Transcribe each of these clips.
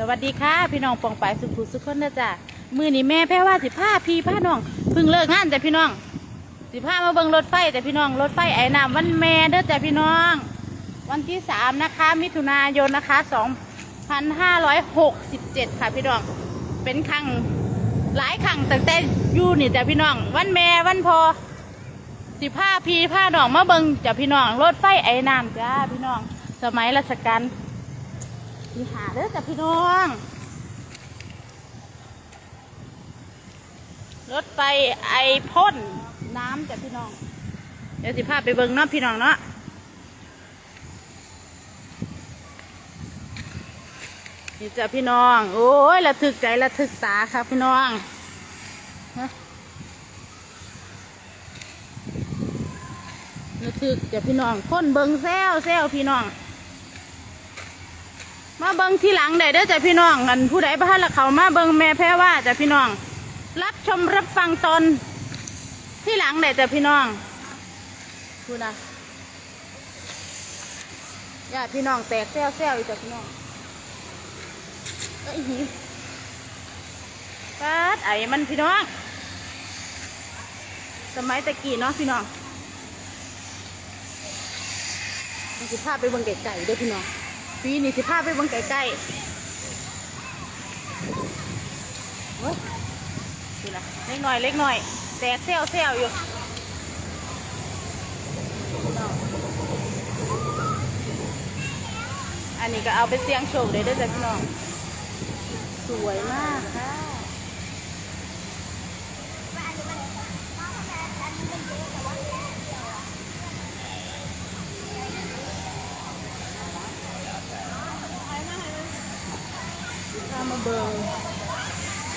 สวัสดีค่ะ พี่น้องปองไปสุขุสุขคนนะจ๊ะมือนี้แม่แพ้ว่าสิผ้าพี่ผ้าน้องเพิ่งเลิกงานแต่พี่น้อง สิผ้ามาเบิ่งรถไฟแต่พี่น้องรถไฟไอ้น้ำวันแม่เด้อจ้ะพี่น้อง วันที่สามนะคะ มิถุนายนนะคะสองพันห้าร้อยหกสิบเจ็ดค่ะพี่น้องเป็นครั้งหลายครั้งตั้งแต่ยู่นี่จ้ะพี่น้อง วันแม่วันพอสิผ้าพี่ผ้าน้องมาเบิ่งจ้ะพี่น้องรถไฟไอ้น้ำจ้าพี่น้อง สมัยรัชกาล ที่หาเด้อจ้ะพี่น้อง รถไฟไอพ่นน้ำจ้ะพี่น้อง เดี๋ยวสิพาไปเบิ่งเนาะพี่น้องเนาะนี่จ้ะพี่น้อง โอ้ยระทึกใจระทึกตาครับพี่น้องระทึกจ้ะพี่น้องคนเบิ่งแซวแซวพี่น้อง มาเบิ่งที่หลังได้เด้อจ้ะพี่น้องอันผู้ใดบ้านละเขามาเบิ่งแม่แพ้ว่าจ้ะพี่น้อง รับชมรับฟังตอนที่หลังได้จ้ะพี่น้องพูดนะญาติพี่น้องแตกแซวแซวอีกจ้ะพี่น้องเอ้ยหิวปัดไอ้มันพี่น้อง สมัยตะกี้เนาะพี่น้องนี่สิพไปเบิ่งไก่ๆเด้อพี่น้อง ปีนี้สิพาไปบังไกลๆเฮ้ยีละเล็กหน่อยเล็กหน่อย แตกเซลเซลอยู่อันนี้ก็เอาไปเสี่ยงโชคเลยได้อจ้ะพี่น้อง สวยมากค่ะามาเบิง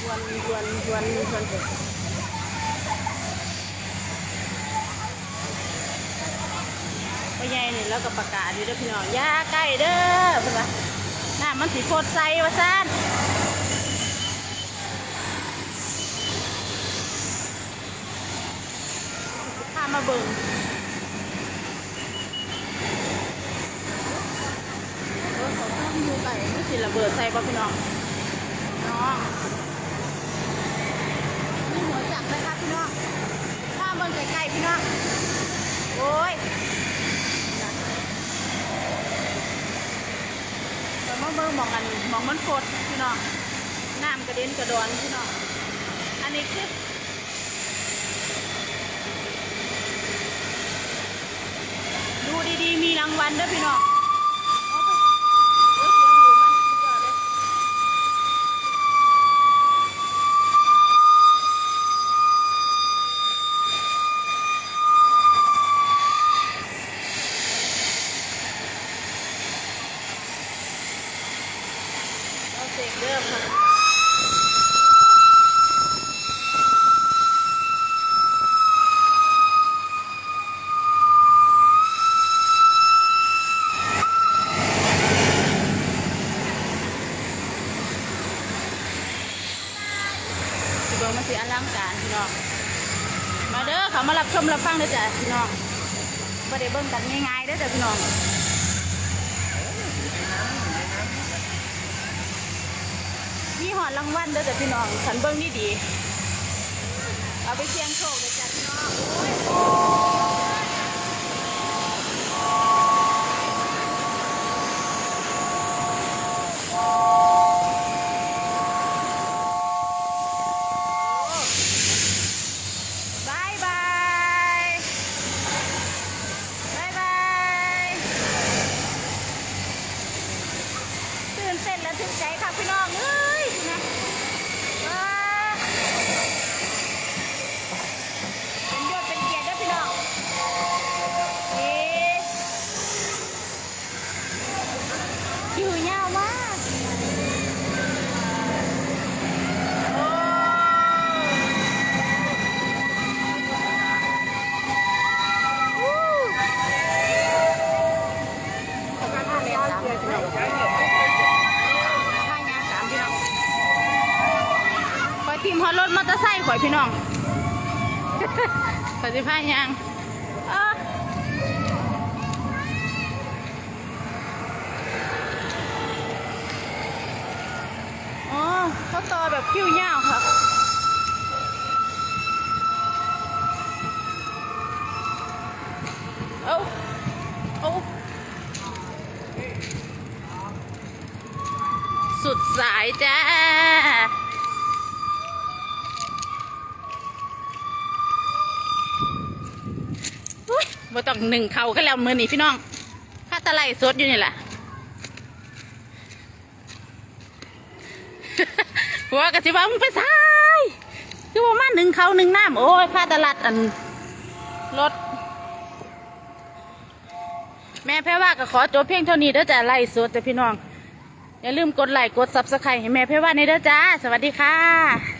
วนวนวนวนเถอะพ่อใหญ่นี่แล้วก็ประกาศอยู่เด้อพี่น้องย่าใกล้เด้อเพื่อนว่าน้ามันสีโคตรใสว่าซ่านพามาเบิ่งเออเขาต้องอยู่ไก่ไม่สิระเบิดใส่บ่พี่น้อง น้องนี่หัวจักเลยครับพี่น้องข้ามบนไกลๆพี่น้องโอ้ยแต่เมื่อเมื่อมองกันมองมันโคตรพี่น้องน้ำกระเด็นกระดอนพี่น้องอันนี้คือดูดีๆ มีรางวัลด้วยพี่น้องโอ้ยโอ้ยเสียงอยู่มันสุดยอดเลย เราเสกเริ่มค่ะสิเบิ่ง มาสิอลังการพี่น้อง มาเด้อเขามารับชมรับฟังเด้อจ้ะพี่น้องประเด้เบิ้งกันง่ายๆเด้อจ้ะพี่น้องมีหอดรางวัลเด้อจ้ะพี่น้องฉันเบิ้งนี่ดีเอาไปเสี่ยงโชคเลยจ้ะพี่น้องโอ้ยบายบายบายบายตื่นเต้นและ ถึงใจค่ะพี่น้องเอ้ยนะว้าเป็นยอดเป็นเกียรติเด้อพี่น้องเอ๊ะคิวยาวมากโอ้วู้ทำงานเรียนสามพี่น้อง ข้างยางสามพี่น้องคอยทีมฮอ ดรถมอเตอร์ไซค์ข่อยพี่น้องข่อยสิพายางเออต่อแบบคิ้วยาวค่ะเอาเอาสุดสายจ้า อุ๊ย บ่ต้องหนึ่งเขาก็แล้วมือนี่พี่น้องข้าตะไลสดอยู่นี่แหละหัวกะสิว่ามึงไปซ้ายคือว่ามาหนึ่งเขาหนึ่งน้ำโอ้ยข้าตลาดอันรถแม่แพ้ว่าก็ขอจบเพียงเท่านี้เด้อจ้าไล่สดจ้ะพี่น้อง อย่าลืมกดไลค์กดซับสไครต์ให้แม่แพ้ว่าในเด้อจ้า สวัสดีค่ะ